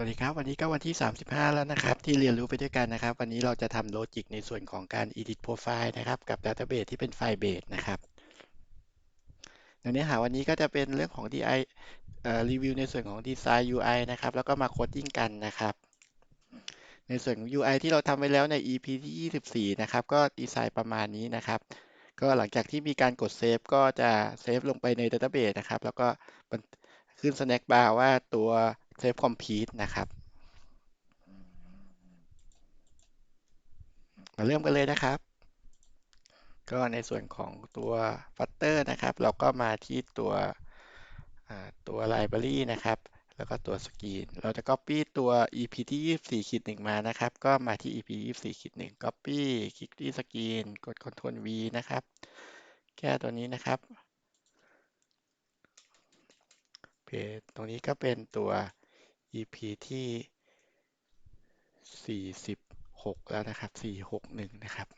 วัสดีครับ วันนี้ก็วันที่ 35 แล้วนะครับ ที่เรียนรู้ไปด้วยกันนะครับ วันนี้เราจะทำโลจิกในส่วนของการ edit profile นะครับ กับ database ที่เป็นไฟล์เบสนะครับในเนื้อหาวันนี้ก็จะเป็นเรื่องของ DI เอ่อรีวิวในส่วนของ design UI นะครับ แล้วก็มาโคดดิ้งกันนะครับ ในส่วนของ UI ที่เราทำไว้แล้วใน EP ที่ 24 นะครับ ก็ดีไซน์ประมาณนี้นะครับ ก็หลังจากที่มีการกดเซฟก็จะเซฟลงไปใน database นะครับ แล้วก็ขึ้น snack bar ว่าตัว save complete นะครับมาเริ่มกันเลยนะครับ ก็ในส่วนของตัว Flutter นะครับ เราก็มาที่ตัวตัว Library นะครับ แล้วก็ตัว Screen เราจะ Copy ตัว EP ที่ 24ขีด1มานะครับ ก็มาที่ EP 24ขีด1 Copy คลิกที่ Screen กด Ctrl V นะครับ แก้ตัวนี้นะครับเพจตรงนี้ก็เป็นตัว EP ที่ 46 แล้วนะครับ 461 นะครับ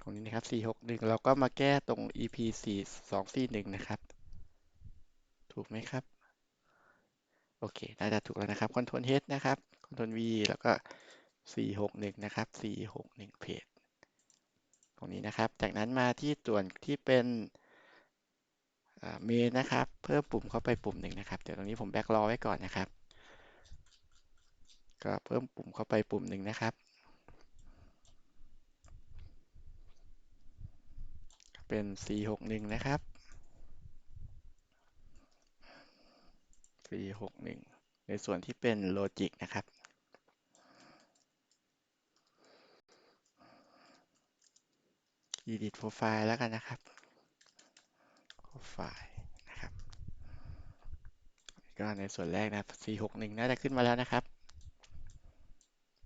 ตรงนี้นะครับ 461 เราก็มาแก้ตรง EP 4241 นะครับ ถูกไหมครับ โอเค น่าจะถูกแล้วนะครับ Ctrl H นะครับ Ctrl V แล้วก็ 461 นะครับ 461 เพจ ตรงนี้นะครับ จากนั้นมาที่ส่วนที่เป็น เมนนะครับ เพิ่มปุ่มเข้าไปปุ่มหนึ่งนะครับ เดี๋ยวตรงนี้ผมแบ็กรอไว้ก่อนนะครับ ก็เพิ่มปุ่มเข้าไปปุ่มหนึ่งนะครับ เป็น 461 นะครับ 461 ในส่วนที่เป็นโลจิกนะครับ edit profile แล้วกันนะครับ profile นะครับ ก็ในส่วนแรกนะ 461 น่าจะขึ้นมาแล้วนะครับ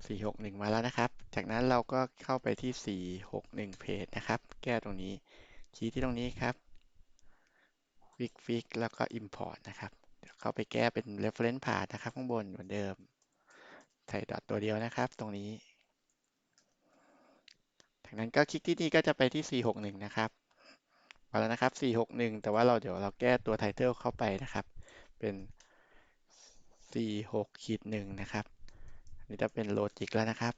461 มาแล้วนะครับ จากนั้นเราก็เข้าไปที่ 461 page นะครับ แก้ตรงนี้ ชี้ที่ตรงนี้ครับ fix fix แล้วก็ import นะครับเดี๋ยวเข้าไปแก้เป็น reference path นะครับข้างบนเหมือนเดิม ใส่ดอทตัวเดียวนะครับ ตรงนี้ จากนั้นก็คลิกที่นี่ก็จะไปที่ 461 นะครับ มาแล้วนะครับ 461 แต่ว่าเราเดี๋ยวเราแก้ตัว title เข้าไปนะครับ เป็น 46ขีด1นะครับ นี่จะเป็นโลจิกแล้วนะครับ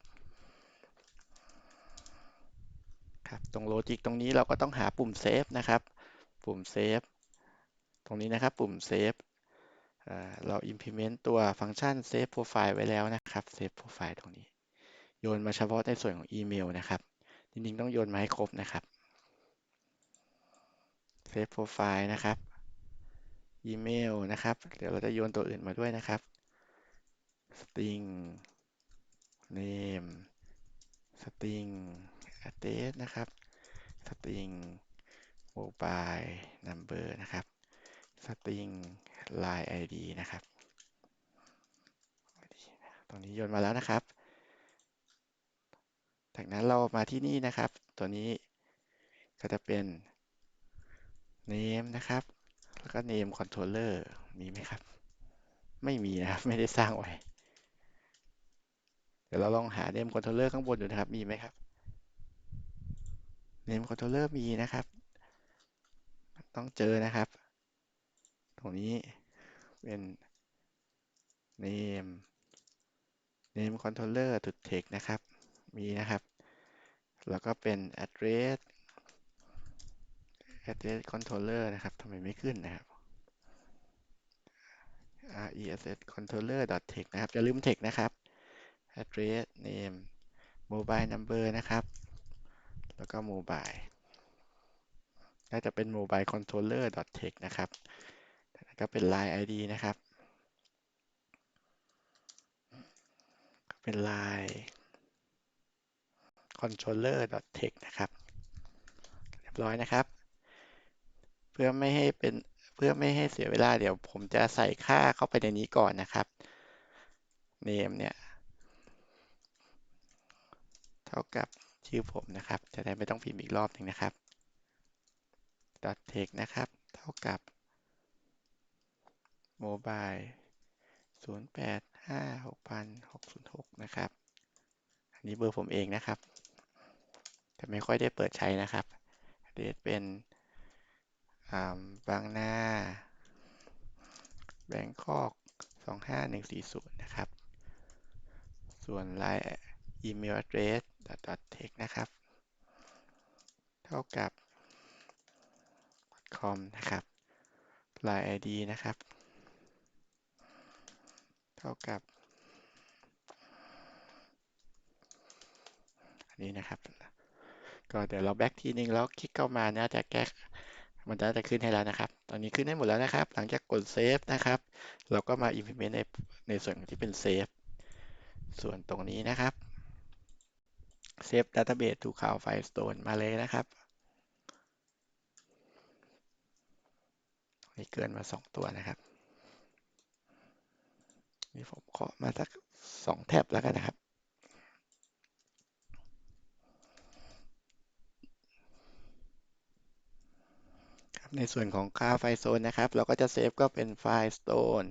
ครับ ตรงโลจิกตรงนี้เราก็ต้องหาปุ่มเซฟนะครับ ปุ่มเซฟ ตรงนี้นะครับปุ่มเซฟเรา implement ตัวฟังก์ชัน save profile ไว้แล้วนะครับ save profile ตรงนี้ โยนมาเฉพาะในส่วนของอีเมลนะครับ จริงๆ ต้องโยนมาให้ครบนะครับ save profile นะครับอีเมลนะครับ เดี๋ยวเราจะโยนตัวอื่นมาด้วยนะครับ string name string address นะครับ string mobile number นะครับ string line id นะครับ ตรงนี้โยนมาแล้วนะครับ จากนั้นเรามาที่นี่นะครับ ตัวนี้ก็จะเป็น name นะครับ แล้วก็ name controller มีไหมครับ ไม่มีนะครับ ไม่ได้สร้างไว้ เดี๋ยวเราลองหา name controller ข้างบนดูนะครับ มีไหมครับ name controller มีนะครับ ต้องเจอนะครับ ตรงนี้เป็น name name controller text นะครับ มีนะครับ แล้วก็เป็น address address controller นะครับทำไมไม่ขึ้นนะครับ ress controller text นะครับอย่าลืม text นะครับ address name mobile number นะครับ แล้วก็ mobile น่าจะเป็น mobile controller text นะครับแล้วก็เป็น line id นะครับ เป็น line controller text นะครับ เรียบร้อยนะครับ เพื่อไม่ให้เป็นเพื่อไม่ให้เสียเวลาเดี๋ยวผมจะใส่ค่าเข้าไปในนี้ก่อนนะครับ name เนี่ย เท่ากับชื่อผมนะครับ จะได้ไม่ต้องพิมพ์อีกรอบหนึ่งนะครับ text นะครับ เท่ากับ mobile 0856,606 นะครับ อันนี้เบอร์ผมเองนะครับ แต่ไม่ค่อยได้เปิดใช้นะครับเดทเป็น บางนาเบ Bangkok 25140 นะครับ ส่วน line email address .text นะครับ เท่ากับ com นะครับ line id นะครับ เท่ากับ อันนี้นะครับ ก็เดี๋ยวเราแบ็กทีนึงแล้วคลิกเข้ามาน่าจะแก้ มันจะจะขึ้นให้แล้วนะครับ ตอนนี้ขึ้นให้หมดแล้วนะครับ หลังจากกดเซฟนะครับ เราก็มา implement ในในส่วนที่เป็นเซฟส่วนตรงนี้นะครับเซฟ database to cloud filestone มาเลยนะครับนี่เกินมา 2 ตัวนะครับนี่ผมขอมาสัก 2 แท็บแล้วกันนะครับ ในส่วนของค่าไฟโซนนะครับ เราก็จะเซฟก็เป็นไฟล์ stone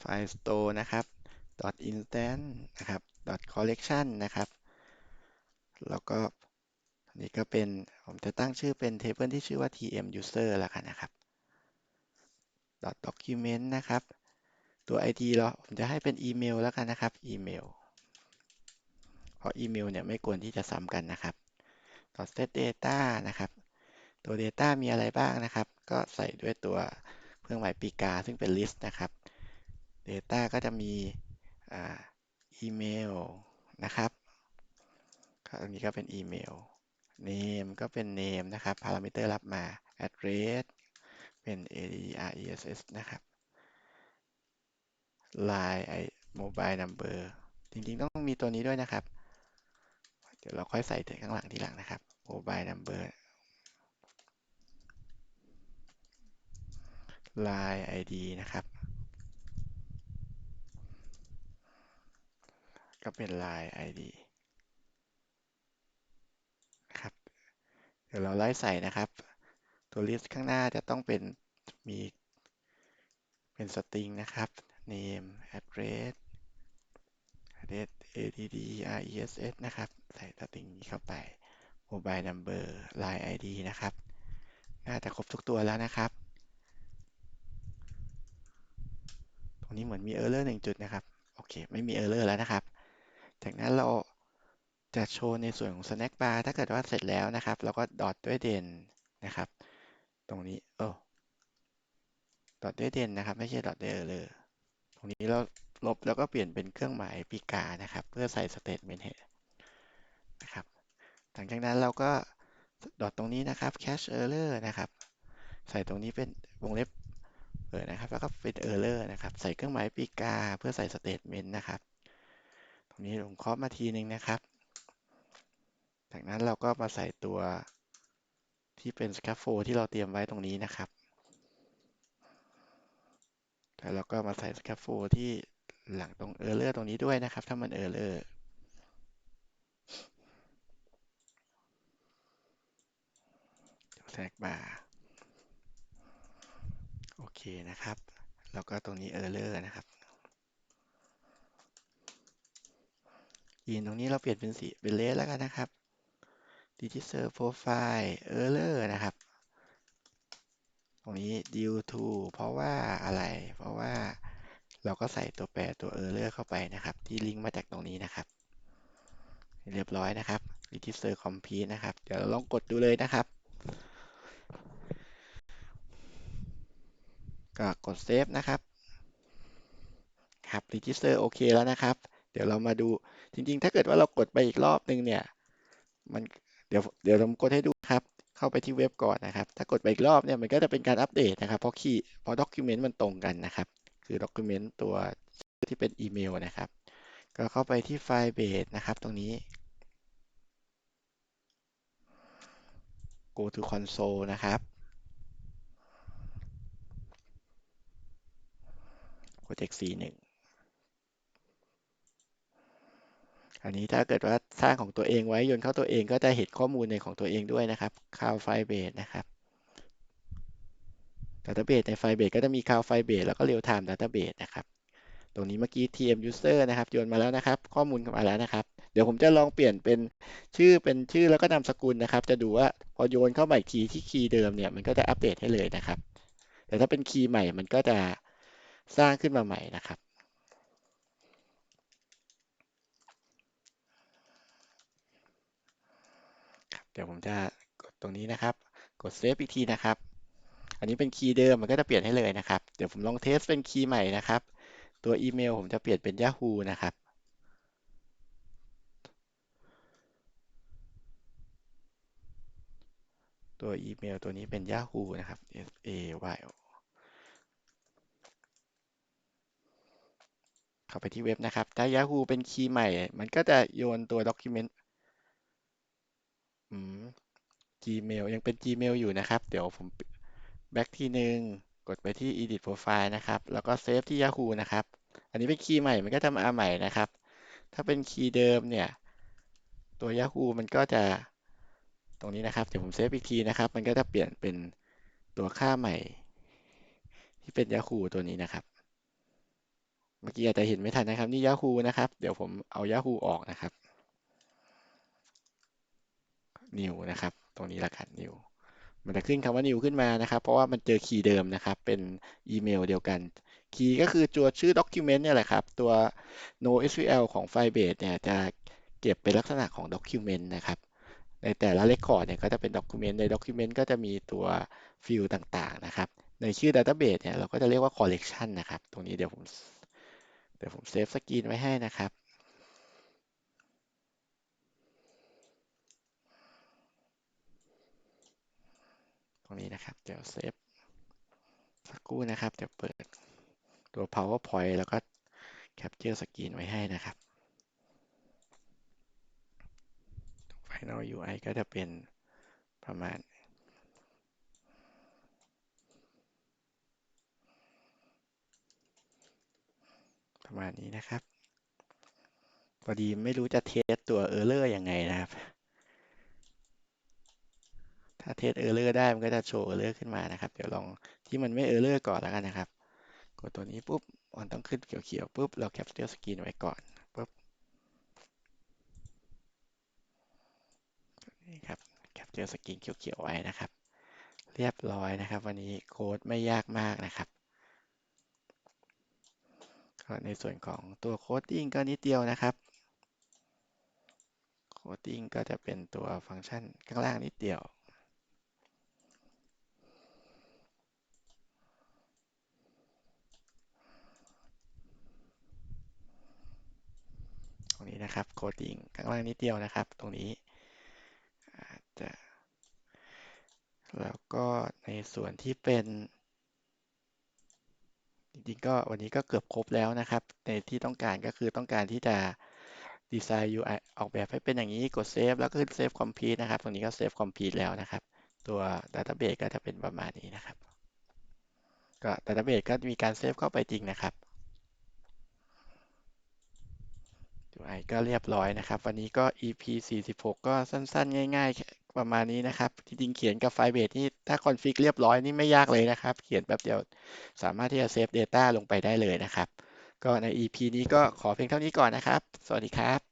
ไฟล์ store นะครับ .instance นะครับ .collection นะครับ แล้วก็นี่ก็เป็น ผมจะตั้งชื่อเป็นเทเบิลที่ชื่อว่า tm user แล้วกันนะครับ .document นะครับ ตัว id เราผมจะให้เป็นอีเมลแล้วกันนะครับ อีเมล เพราะอีเมลเนี่ยไม่ควรที่จะซ้ำกันนะครับ .set data นะครับ ตัว data มีอะไรบ้างนะครับ ก็ใส่ด้วยตัวเครื่องหมายปีกาซึ่งเป็น list นะครับ data ก็จะมีอีเมลนะครับอันนี้ก็เป็นอีเมล name ก็เป็น name นะครับ parameter รับมา address เป็น address นะครับ line mobile number จริงๆ ต้องมีตัวนี้ด้วยนะครับ เดี๋ยวเราค่อยใส่ถึงข้างหลังทีหลังนะครับ mobile number line ID นะครับ ก็เป็น line ID นะครับ เดี๋ยวเราไล่ใส่นะครับ ตัว list ข้างหน้าจะต้องเป็นมีเป็นสตริงนะครับ name address address add ress นะครับ ใส่สตริงนี้เข้าไป mobile number line id นะครับ น่าจะครบทุกตัวแล้วนะครับ ตรง นี้เหมือนมี error หนึ่งจุดนะครับ โอเค ไม่มี error แล้วนะครับ จากนั้นเราจะโชว์ในส่วนของ snack bar ถ้าเกิดว่าเสร็จแล้วนะครับ เราก็ดอทด้วยเด่นนะครับ ตรงนี้เออดอทด้วยเด่นนะครับ ไม่ใช่ดอทด้วย error ตรงนี้เราลบแล้วก็เปลี่ยนเป็นเครื่องหมายปีกานะครับ เพื่อใส่ statement นะครับ หลังจากนั้นเราก็ดอทตรงนี้นะครับ cache error นะครับ ใส่ตรงนี้เป็นวงเล็บ เปิดนะครับ แล้วก็เป็น error นะครับ ใส่เครื่องหมายปีกาเพื่อใส่ statement นะครับ ตรงนี้ผมเคาะมาทีนึงนะครับ จากนั้นเราก็มาใส่ตัวที่เป็น scaffold ที่เราเตรียมไว้ตรงนี้นะครับ แล้วเราก็มาใส่ scaffold ที่หลังตรง error ตรงนี้ด้วยนะครับ ถ้ามัน error แท็กบาร์ โอเคนะครับ แล้วก็ตรงนี้ error นะครับยีนตรงนี้เราเปลี่ยนเป็นสีเป็นเลสแล้วกันนะครับ register profile error นะครับ ตรงนี้ due to เพราะว่าอะไร เพราะว่าเราก็ใส่ตัวแปรตัว error เข้าไปนะครับ ที่ลิงก์มาจากตรงนี้นะครับ เรียบร้อยนะครับ register complete นะครับ เดี๋ยวเราลองกดดูเลยนะครับ ก็กดเซฟนะครับครับ register โอเคแล้วนะครับ เดี๋ยวเรามาดูจริง ๆ ถ้าเกิดว่าเรากดไปอีกรอบนึงเนี่ยมันเดี๋ยวเดี๋ยวผมกดให้ดูครับ เข้าไปที่เว็บก่อนนะครับ ถ้ากดไปอีกรอบเนี่ยมันก็จะเป็นการอัปเดตนะครับ เพราะคีย์เพราะด็อกิเมนต์มันตรงกันนะครับ คือด็อกิเมนต์ตัวที่เป็นอีเมลนะครับ ก็เข้าไปที่ไฟล์เบสนะครับ ตรงนี้ go to console นะครับ project C1 อันนี้ถ้าเกิดว่าสร้างของตัวเองไว้โยนเข้าตัวเองก็จะเห็นข้อมูลในของตัวเองด้วยนะครับ Cloud Firebase นะครับ Database ใน Firebase ก็จะมี Cloud Firebase แล้วก็ Real Time Database นะครับ ตรงนี้เมื่อกี้ TM User นะครับโยนมาแล้วนะครับ ข้อมูลมาแล้วนะครับ เดี๋ยวผมจะลองเปลี่ยนเป็นชื่อเป็นชื่อแล้วก็นามสกุลนะครับ จะดูว่าพอโยนเข้าใหมาอีกทีที่คีย์เดิมเนี่ยมันก็จะอัปเดตให้เลยนะครับ แต่ถ้าเป็นคีย์ใหม่มันก็จะ สร้างขึ้นมาใหม่นะครับ เดี๋ยวผมจะกดตรงนี้นะครับ กดเซฟอีกทีนะครับ อันนี้เป็นคีย์เดิมมันก็จะเปลี่ยนให้เลยนะครับ เดี๋ยวผมลองเทสเป็นคีย์ใหม่นะครับ ตัวอีเมลผมจะเปลี่ยนเป็น Yahoo นะครับตัวอีเมลตัวนี้เป็น Yahoo นะครับ S A Y O เข้าไปที่เว็บนะครับ ถ้า Yahoo เป็นคีย์ใหม่ มันก็จะโยนตัว document อืม Gmail ยังเป็น Gmail อยู่นะครับ เดี๋ยวผม back ทีหนึ่งกดไปที่ edit profile นะครับ แล้วก็เซฟที่ Yahoo นะครับ อันนี้เป็นคีย์ใหม่ มันก็จะมาใหม่นะครับ ถ้าเป็นคีย์เดิมเนี่ย ตัว Yahoo มันก็จะตรงนี้นะครับ เดี๋ยวผมเซฟอีกทีนะครับ มันก็จะเปลี่ยนเป็นตัวค่าใหม่ ที่เป็น Yahoo ตัวนี้นะครับ เมื่อกี้อาจจะเห็นไม่ทันนะครับ นี่ Yahoo นะครับ เดี๋ยวผมเอา Yahoo ออกนะครับ New นะครับ ตรงนี้ละกัน New มันจะขึ้นคำว่า new ขึ้นมานะครับ เพราะว่ามันเจอคีย์เดิมนะครับ เป็นอีเมลเดียวกัน คีย์ก็คือตัวชื่อ document เนี่ยแหละครับ ตัว NoSQL ของ Firebase เนี่ยจะเก็บเป็นลักษณะของ document นะครับ ในแต่ละ record เนี่ยก็จะเป็น document ใน document ก็จะมีตัวฟิลต่างๆนะครับ ในชื่อ database เนี่ยเราก็จะเรียกว่า collection นะครับ ตรงนี้เดี๋ยวผม เดี๋ยวผมเซฟสกรีนไว้ให้นะครับตรงนี้นะครับ เดี๋ยวเซฟสักครู่นะครับ เดี๋ยวเปิดตัว powerpoint แล้วก็ capture สกรีนไว้ให้นะครับ final UI ก็จะเป็นประมาณ ประ มาณนี้นะครับพอดีไม่รู้จะเทสตัว Error ยังไงนะครับ ถ้าเทส Error ได้มันก็จะโชว์ Error ขึ้นมานะครับ เดี๋ยวลองที่มันไม่ Error ก่อนแล้วกันนะครับ กดตัวนี้ปุ๊บมันต้องขึ้นเขียวๆปุ๊บเรา Capture Screen ไว้ก่อนปุ๊บนี่ครับ Capture Screen เขียวๆไว้นะครับ เรียบร้อยนะครับ วันนี้โค้ดไม่ยากมากนะครับ ก็ในส่วนของตัวโคดดิ้งก็นิดเดียวนะครับโคดดิ้งก็จะเป็นตัวฟังก์ชันข้างล่างนิดเดียวตรงนี้นะครับโคดดิ้งข้างล่างนิดเดียวนะครับ ตรงนี้อาจจะแล้วก็ในส่วนที่เป็น ริงๆก็วันนี้ก็เกือบครบแล้วนะครับ ในที่ต้องการก็คือต้องการที่จะดีไซน์ UI ออกแบบให้เป็นอย่างนี้กดเซฟแล้วก็ขึ้นเซฟคอมพิวนะครับ ตรงนี้ก็เซฟคอมพิวแล้วนะครับ ตัว Database ก็จะเป็นประมาณนี้นะครับ ก็ Database ก็มีการเซฟเข้าไปจริงนะครับ UI ก็เรียบร้อยนะครับ วันนี้ก็ EP 46 ก็สั้นๆ ง่าย ๆ ประมาณนี้นะครับจริงๆเขียนกับไฟเบสนี่ถ้าคอนฟิกเรียบร้อยนี่ไม่ยากเลยนะครับ เขียนแป๊บเดียวสามารถที่จะเซฟ Data ลงไปได้เลยนะครับ ก็ใน EP นี้ก็ขอเพียงเท่านี้ก่อนนะครับ สวัสดีครับ